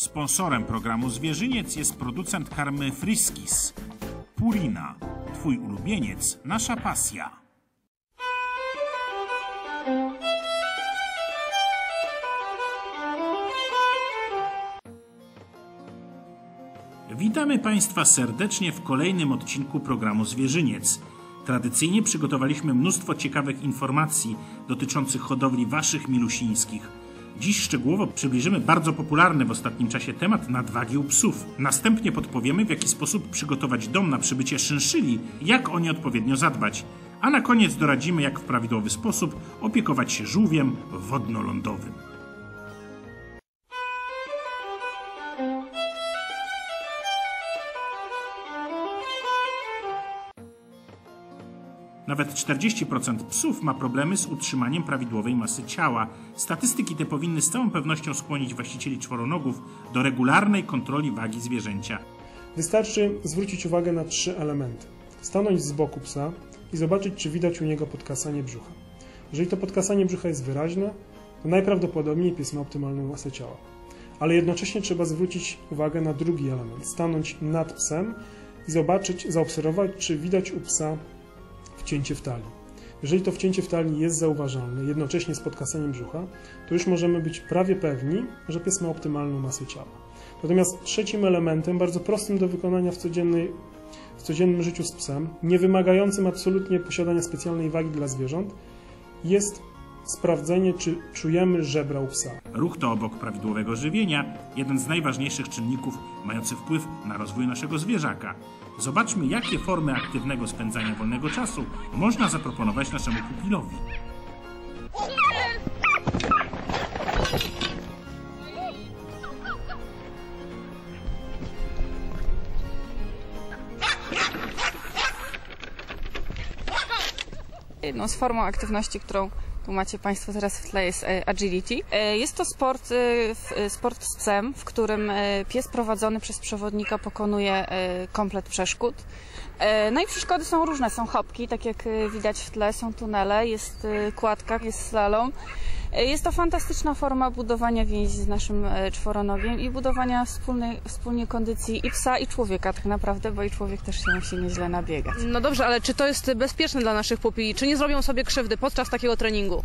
Sponsorem programu Zwierzyniec jest producent karmy Friskis. Purina. Twój ulubieniec, nasza pasja. Witamy Państwa serdecznie w kolejnym odcinku programu Zwierzyniec. Tradycyjnie przygotowaliśmy mnóstwo ciekawych informacji dotyczących hodowli Waszych milusińskich. Dziś szczegółowo przybliżymy bardzo popularny w ostatnim czasie temat nadwagi u psów. Następnie podpowiemy, w jaki sposób przygotować dom na przybycie szynszyli, jak o nie odpowiednio zadbać. A na koniec doradzimy, jak w prawidłowy sposób opiekować się żółwiem wodnolondowym. Nawet 40% psów ma problemy z utrzymaniem prawidłowej masy ciała. Statystyki te powinny z całą pewnością skłonić właścicieli czworonogów do regularnej kontroli wagi zwierzęcia. Wystarczy zwrócić uwagę na trzy elementy. Stanąć z boku psa i zobaczyć, czy widać u niego podkasanie brzucha. Jeżeli to podkasanie brzucha jest wyraźne, to najprawdopodobniej pies ma optymalną masę ciała. Ale jednocześnie trzeba zwrócić uwagę na drugi element. Stanąć nad psem i zobaczyć, zaobserwować, czy widać u psa wcięcie w talii. Jeżeli to wcięcie w talii jest zauważalne, jednocześnie z podkasaniem brzucha, to już możemy być prawie pewni, że pies ma optymalną masę ciała. Natomiast trzecim elementem, bardzo prostym do wykonania w, codziennej, w codziennym życiu z psem, nie wymagającym absolutnie posiadania specjalnej wagi dla zwierząt, jest sprawdzenie, czy czujemy żebra u psa. Ruch to obok prawidłowego żywienia jeden z najważniejszych czynników mający wpływ na rozwój naszego zwierzaka. Zobaczmy, jakie formy aktywnego spędzania wolnego czasu można zaproponować naszemu pupilowi. Jedną z formą aktywności, którą macie Państwo teraz w tle jest e, agility. E, Jest to sport, e, sport z psem, w którym pies prowadzony przez przewodnika pokonuje komplet przeszkód. No i przeszkody są różne, są hopki, tak jak widać w tle, są tunele, jest kładka, jest slalom. E, Jest to fantastyczna forma budowania więzi z naszym e, czworonogiem i budowania wspólnej, wspólnie kondycji i psa i człowieka tak naprawdę, bo i człowiek też się musi nieźle nabiegać. No dobrze, ale czy to jest bezpieczne dla naszych pupili? Czy nie zrobią sobie krzywdy podczas takiego treningu?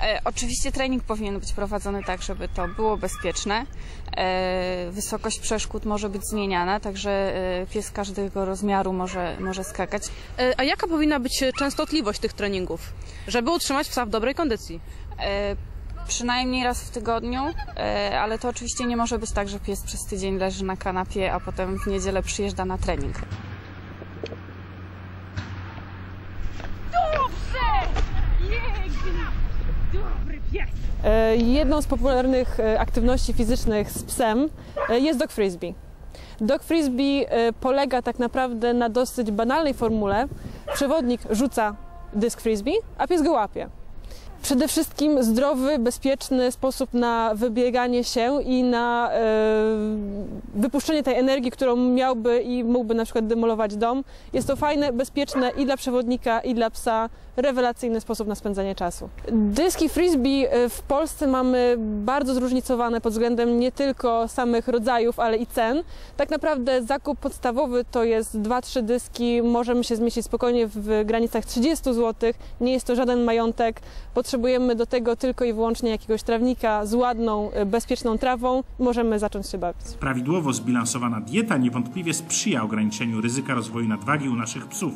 E, oczywiście trening powinien być prowadzony tak, żeby to było bezpieczne. E, wysokość przeszkód może być zmieniana, także e, pies każdego rozmiaru może, może skakać. A jaka powinna być częstotliwość tych treningów, żeby utrzymać psa w dobrej kondycji? Przynajmniej raz w tygodniu, ale to oczywiście nie może być tak, że pies przez tydzień leży na kanapie, a potem w niedzielę przyjeżdża na trening. Jedną z popularnych e, aktywności fizycznych z psem e, jest dog frisbee. Dog frisbee e, polega tak naprawdę na dosyć banalnej formule. Przewodnik rzuca dysk frisbee, a pies go łapie. Przede wszystkim zdrowy, bezpieczny sposób na wybieganie się i na e, wypuszczenie tej energii, którą miałby i mógłby na przykład demolować dom. Jest to fajne, bezpieczne i dla przewodnika, i dla psa rewelacyjny sposób na spędzanie czasu. Dyski frisbee e, w Polsce mamy bardzo zróżnicowane pod względem nie tylko samych rodzajów, ale i cen. Tak naprawdę zakup podstawowy to jest 2-3 dyski, możemy się zmieścić spokojnie w granicach 30 zł. Nie jest to żaden majątek. Potrzebujemy do tego tylko i wyłącznie jakiegoś trawnika z ładną, e, bezpieczną trawą. Możemy zacząć się bawić. Prawidłowo zbilansowana dieta niewątpliwie sprzyja ograniczeniu ryzyka rozwoju nadwagi u naszych psów.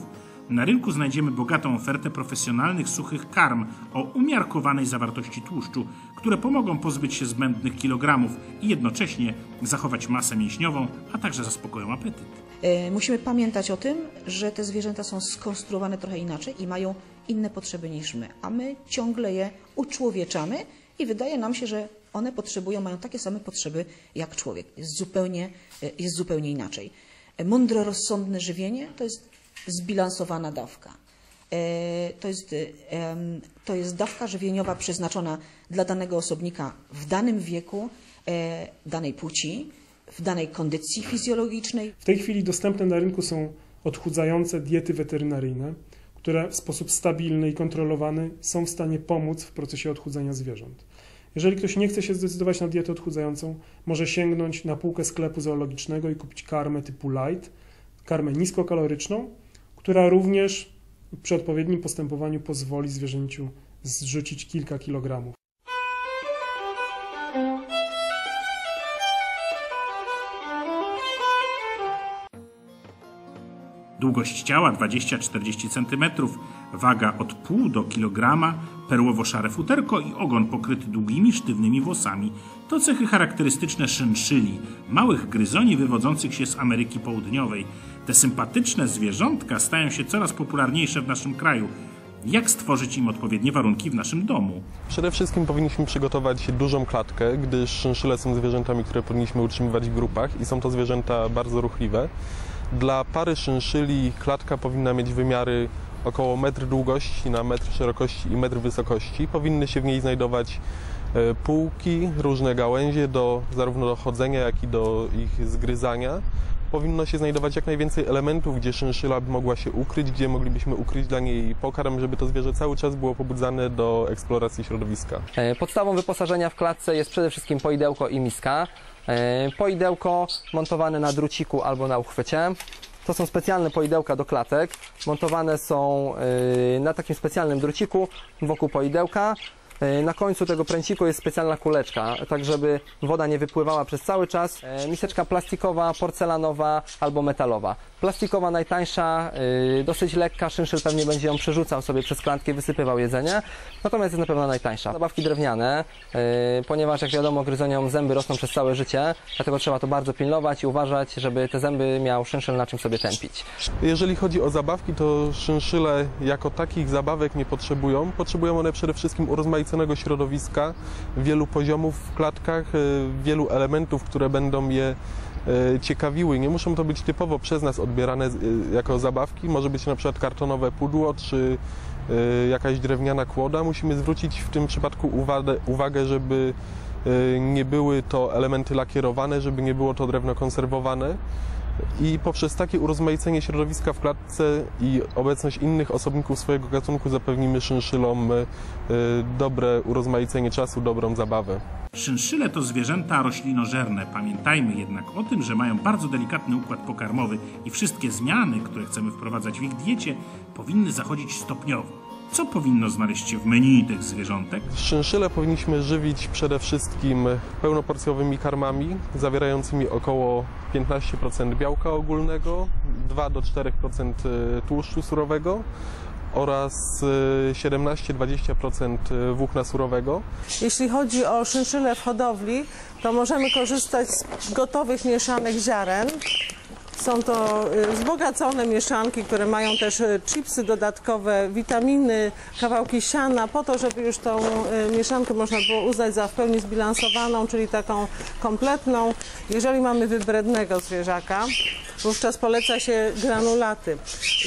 Na rynku znajdziemy bogatą ofertę profesjonalnych suchych karm o umiarkowanej zawartości tłuszczu, które pomogą pozbyć się zbędnych kilogramów i jednocześnie zachować masę mięśniową, a także zaspokoją apetyt. E, Musimy pamiętać o tym, że te zwierzęta są skonstruowane trochę inaczej i mają inne potrzeby niż my, a my ciągle je uczłowieczamy i wydaje nam się, że one potrzebują, mają takie same potrzeby jak człowiek. Jest zupełnie, e, jest zupełnie inaczej. E, Mądre, rozsądne żywienie to jest zbilansowana dawka. To jest, to jest dawka żywieniowa przeznaczona dla danego osobnika w danym wieku, danej płci, w danej kondycji fizjologicznej, W tej chwili dostępne na rynku są odchudzające diety weterynaryjne, które w sposób stabilny i kontrolowany są w stanie pomóc w procesie odchudzania zwierząt. Jeżeli ktoś nie chce się zdecydować na dietę odchudzającą, może sięgnąć na półkę sklepu zoologicznego i kupić karmę typu light, karmę niskokaloryczną, która również przy odpowiednim postępowaniu pozwoli zwierzęciu zrzucić kilka kilogramów. Długość ciała 20-40 cm, waga od pół do kilograma, perłowo-szare futerko i ogon pokryty długimi, sztywnymi włosami. To cechy charakterystyczne szynszyli, małych gryzoni wywodzących się z Ameryki Południowej. Te sympatyczne zwierzątka stają się coraz popularniejsze w naszym kraju. Jak stworzyć im odpowiednie warunki w naszym domu? Przede wszystkim powinniśmy przygotować dużą klatkę, gdyż szynszyle są zwierzętami, które powinniśmy utrzymywać w grupach i są to zwierzęta bardzo ruchliwe. Dla pary szynszyli klatka powinna mieć wymiary około metr długości na metr szerokości i metr wysokości. Powinny się w niej znajdować e, półki, różne gałęzie do, zarówno do chodzenia, jak i do ich zgryzania. Powinno się znajdować jak najwięcej elementów, gdzie szynszyla mogła się ukryć, gdzie moglibyśmy ukryć dla niej pokarm, żeby to zwierzę cały czas było pobudzane do eksploracji środowiska. E, Podstawą wyposażenia w klatce jest przede wszystkim poidełko i miska. E, Poidełko montowane na druciku albo na uchwycie. To są specjalne poidełka do klatek. Montowane są e, na takim specjalnym druciku wokół poidełka. E, Na końcu tego pręciku jest specjalna kuleczka, tak żeby woda nie wypływała przez cały czas. E, Miseczka plastikowa, porcelanowa albo metalowa. Plastikowa najtańsza, e, dosyć lekka, szynszyl pewnie będzie ją przerzucał sobie przez klatkę, wysypywał jedzenie, natomiast jest na pewno najtańsza. Zabawki drewniane, ponieważ jak wiadomo gryzoniom zęby rosną przez całe życie, dlatego trzeba to bardzo pilnować i uważać, żeby te zęby miał szyszel na czym sobie tępić. Jeżeli chodzi o zabawki, to szynszyle jako takich zabawek nie potrzebują. Potrzebują one przede wszystkim urozmaiconego środowiska, wielu poziomów w klatkach, e, wielu elementów, które będą je e, ciekawiły. Nie muszą to być typowo przez nas odbierane e, jako zabawki. Może być na przykład kartonowe pudło czy jakaś drewniana kłoda. Musimy zwrócić w tym przypadku uwagę, żeby nie były to elementy lakierowane, żeby nie było to drewno konserwowane. I poprzez takie urozmaicenie środowiska w klatce i obecność innych osobników swojego gatunku zapewnimy szynszylom e, dobre urozmaicenie czasu, dobrą zabawę. Szynszyle to zwierzęta roślinożerne. Pamiętajmy jednak o tym, że mają bardzo delikatny układ pokarmowy i wszystkie zmiany, które chcemy wprowadzać w ich diecie, powinny zachodzić stopniowo. Co powinno znaleźć się w menu tych zwierzątek? Szynszyle powinniśmy żywić przede wszystkim pełnoporcjowymi karmami zawierającymi około 15% białka ogólnego, 2-4% tłuszczu surowego oraz e, 17-20% włókna surowego. Jeśli chodzi o szynszyle w hodowli, to możemy korzystać z gotowych mieszanek ziaren. Są to y, wzbogacone mieszanki, które mają też y, chipsy dodatkowe, witaminy, kawałki siana, po to, żeby już tą y, mieszankę można było uznać za w pełni zbilansowaną, czyli taką kompletną. Jeżeli mamy wybrednego zwierzaka, wówczas poleca się granulaty.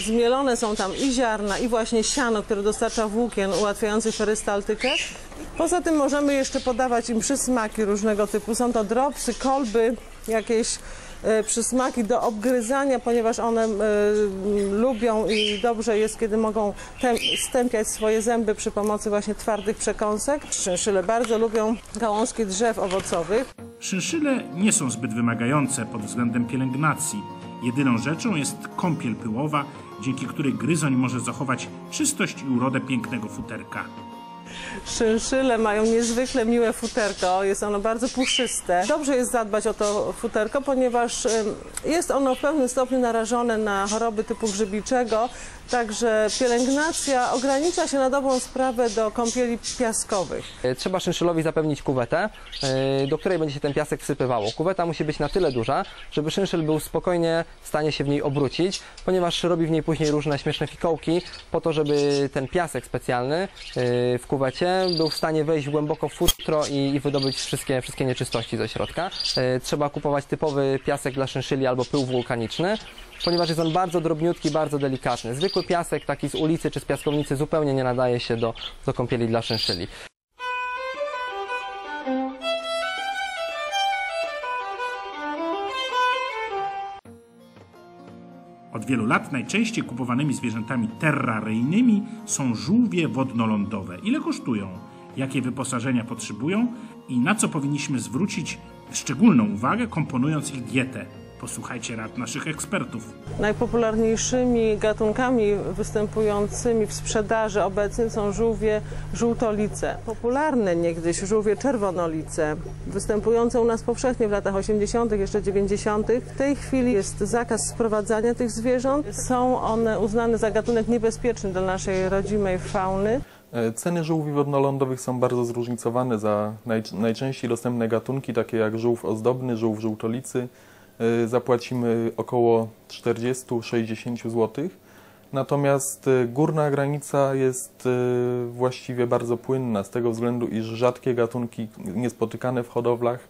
Zmielone są tam i ziarna, i właśnie siano, które dostarcza włókien ułatwiających perystaltykę. Poza tym możemy jeszcze podawać im przysmaki różnego typu. Są to dropsy, kolby, jakieś przysmaki do obgryzania, ponieważ one e, lubią i dobrze jest, kiedy mogą stępiać swoje zęby przy pomocy właśnie twardych przekąsek. Szynszyle bardzo lubią gałązki drzew owocowych. Szynszyle nie są zbyt wymagające pod względem pielęgnacji. Jedyną rzeczą jest kąpiel pyłowa, dzięki której gryzoń może zachować czystość i urodę pięknego futerka. Szynszyle mają niezwykle miłe futerko, jest ono bardzo puszyste. Dobrze jest zadbać o to futerko, ponieważ jest ono w pewnym stopniu narażone na choroby typu grzybiczego, także pielęgnacja ogranicza się na dobrą sprawę do kąpieli piaskowych. E, Trzeba szynszylowi zapewnić kuwetę, e, do której będzie się ten piasek wsypywało. Kuweta musi być na tyle duża, żeby szyszyl był spokojnie w stanie się w niej obrócić, ponieważ robi w niej później różne śmieszne fikołki, po to, żeby ten piasek specjalny e, w kuwecie był w stanie wejść głęboko w futro i, i wydobyć wszystkie, wszystkie nieczystości ze środka. E, Trzeba kupować typowy piasek dla szyszyli albo pył wulkaniczny, ponieważ jest on bardzo drobniutki, bardzo delikatny. Zwykły piasek taki z ulicy czy z piaskownicy zupełnie nie nadaje się do, do kąpieli dla szyszyli. Od wielu lat najczęściej kupowanymi zwierzętami terraryjnymi są żółwie wodnoloądowe. Ile kosztują? jakie wyposażenia potrzebują i na co powinniśmy zwrócić szczególną uwagę, komponując ich dietę. Posłuchajcie rad naszych ekspertów. Najpopularniejszymi gatunkami występującymi w sprzedaży obecnie są żółwie żółtolice. Popularne niegdyś żółwie czerwonolice, występujące u nas powszechnie w latach 80., jeszcze 90. W tej chwili jest zakaz sprowadzania tych zwierząt. Są one uznane za gatunek niebezpieczny dla naszej rodzimej fauny. E, Ceny żółwi wodnolondowych są bardzo zróżnicowane za naj, najczęściej dostępne gatunki, takie jak żółw ozdobny, żółw żółtolicy. E, Zapłacimy około 40-60 zł. Natomiast e, górna granica jest e, właściwie bardzo płynna, z tego względu, iż rzadkie gatunki niespotykane w hodowlach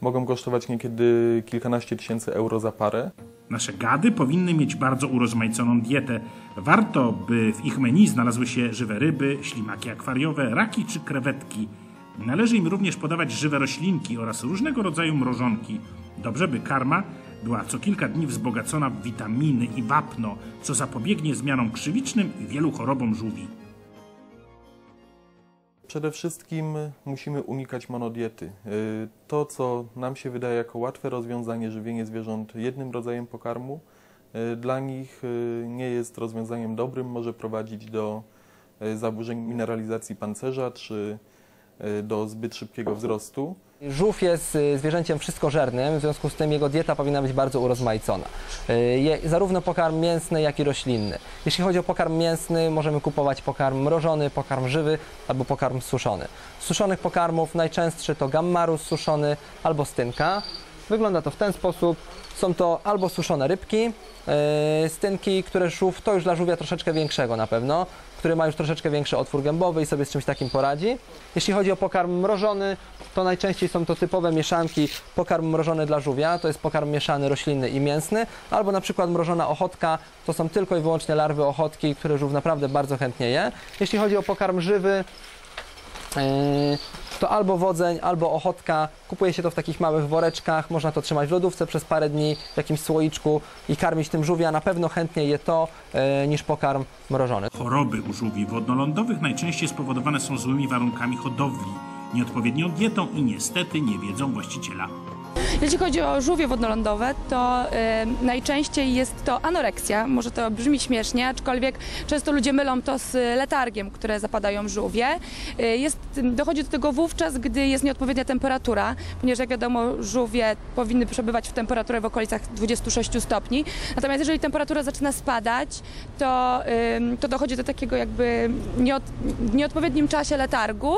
mogą kosztować niekiedy kilkanaście tysięcy euro za parę. Nasze gady powinny mieć bardzo urozmaiconą dietę. Warto, by w ich menu znalazły się żywe ryby, ślimaki akwariowe, raki czy krewetki. Należy im również podawać żywe roślinki oraz różnego rodzaju mrożonki. Dobrze, by karma była co kilka dni wzbogacona w witaminy i wapno, co zapobiegnie zmianom krzywicznym i wielu chorobom żółwi. Przede wszystkim musimy unikać monodiety. Y, To, co nam się wydaje jako łatwe rozwiązanie, żywienie zwierząt jednym rodzajem pokarmu, y, dla nich y, nie jest rozwiązaniem dobrym, może prowadzić do zaburzeń mineralizacji pancerza czy do zbyt szybkiego wzrostu. Żółw jest y, zwierzęciem wszystkożernym, w związku z tym jego dieta powinna być bardzo urozmaicona. Y, Je, zarówno pokarm mięsny, jak i roślinny. Jeśli chodzi o pokarm mięsny, możemy kupować pokarm mrożony, pokarm żywy albo pokarm suszony. Z suszonych pokarmów najczęstszy to gammarus suszony albo stynka. Wygląda to w ten sposób. Są to albo suszone rybki, yy, stynki, które żółw, to już dla żółwia troszeczkę większego na pewno, który ma już troszeczkę większy otwór gębowy i sobie z czymś takim poradzi. Jeśli chodzi o pokarm mrożony, to najczęściej są to typowe mieszanki. Pokarm mrożony dla żółwia to jest pokarm mieszany roślinny i mięsny, albo na przykład mrożona ochotka, to są tylko i wyłącznie larwy ochotki, które żółw naprawdę bardzo chętnie je. Jeśli chodzi o pokarm żywy, to albo wodzeń, albo ochotka. Kupuje się to w takich małych woreczkach, można to trzymać w lodówce przez parę dni w jakimś słoiczku i karmić tym żółwia. Na pewno chętniej je to yy, niż pokarm mrożony. Choroby u żółwi wodnolondowych najczęściej spowodowane są złymi warunkami hodowli, nieodpowiednią dietą i niestety niewiedzą właściciela. Jeśli chodzi o żółwie wodnolondowe, to e, najczęściej jest to anoreksja. Może to brzmi śmiesznie, aczkolwiek często ludzie mylą to z letargiem, które zapadają żółwie. E, jest, dochodzi do tego wówczas, gdy jest nieodpowiednia temperatura, ponieważ jak wiadomo żółwie powinny przebywać w temperaturze w okolicach 26 stopni. Natomiast jeżeli temperatura zaczyna spadać, to, ym, to dochodzi do takiego jakby nieod, nieodpowiednim czasie letargu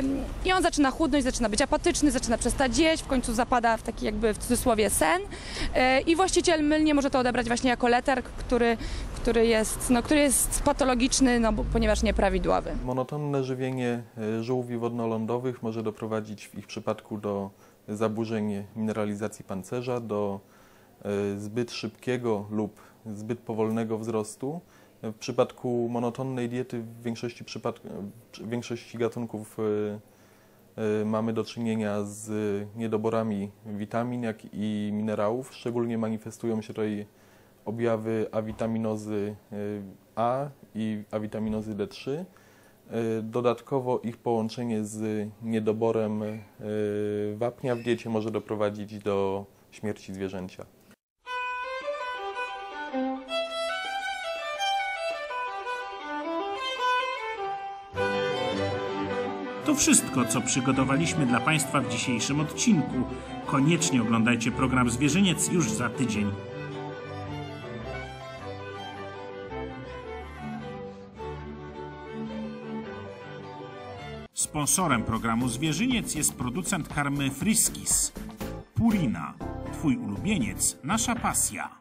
ym, i on zaczyna chudnąć, zaczyna być apatyczny, zaczyna przestać jeść, w końcu zapada w taki jakby w cudzysłowie sen yy, i właściciel mylnie może to odebrać właśnie jako letarg, który, który, jest, no, który jest patologiczny, no, ponieważ nieprawidłowy. Monotonne żywienie e, żółwi wodnolondowych może doprowadzić w ich przypadku do zaburzeń mineralizacji pancerza, do e, zbyt szybkiego lub zbyt powolnego wzrostu. W przypadku monotonnej diety w większości, w większości gatunków e, e, mamy do czynienia z niedoborami witamin, jak i minerałów. Szczególnie manifestują się tutaj objawy awitaminozy e, A i awitaminozy D3. E, Dodatkowo ich połączenie z niedoborem wapnia w diecie może doprowadzić do śmierci zwierzęcia. To wszystko, co przygotowaliśmy dla Państwa w dzisiejszym odcinku. Koniecznie oglądajcie program Zwierzyniec już za tydzień. Sponsorem programu Zwierzyniec jest producent karmy Friskis. Purina. Twój ulubieniec, nasza pasja.